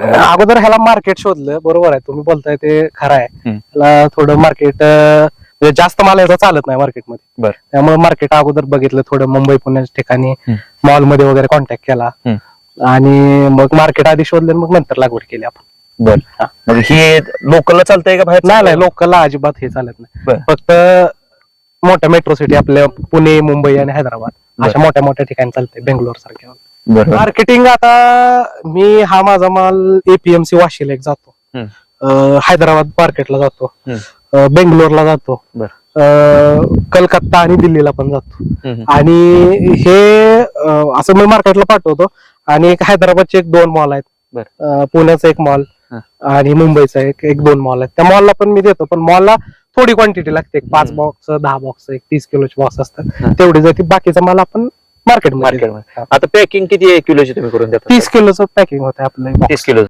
अगोदर ह्याला मार्केट शोधलं बरोबर आहे तुम्ही बोलताय ते खरं आहे. ह्याला थोडं मार्केट म्हणजे जास्त माल याचा चालत नाही मार्केटमध्ये बर. त्यामुळे मार्केट अगोदर बघितलं थोडं मुंबई पुण्याच्या ठिकाणी हम्म. मॉलमध्ये वगैरे कॉन्टॅक्ट केला. आणि मग मार्केट आधी शोधलं मग नंतर लागवड केली आपण बर हा. म्हणजे हे लोकलला चालतंय का बाहेर नाही नाही लोकलला अजिबात हे चालत नाही. फक्त मोठ्या मेट्रो सिटी आपल्या पुणे मुंबई आणि हैदराबाद. अशा मोठ्या मोठ्या ठिकाणी चालते बेंगलोर सारख्या बरोबर मार्केटिंग आता मी हा माझा माल एपीएमसी वाशीला एक जातो हम्म. अं, हैदराबाद मार्केटला जातो हम्म. अं, बेंगलोरला जातो बर. अं, कलकत्ता आणि दिल्लीला पण जातो हम्म. आणि हे अं, असं मी मार्केटला पाठवतो आणि एक हैदराबादचे एक दोन मॉल आहेत. अं, पुण्याचा एक मॉल हा. आणि मुंबईचा एक एक दोन मॉल आहेत त्या मॉलला पण मी देतो पण मॉलला थोडी क्वांटिटी लागते एक पाच हम्म. बॉक्स दहा बॉक्स एक तीस किलोचे बॉक्स हा. असतात तेवढी जाते बाकीचा माल आपण मार्केटमध्ये मार्केटमध्ये आता पॅकिंग किती किलोची तुम्ही करून देता? तीस किलोचं पॅकिंग होतं आपलं. तीस किलो.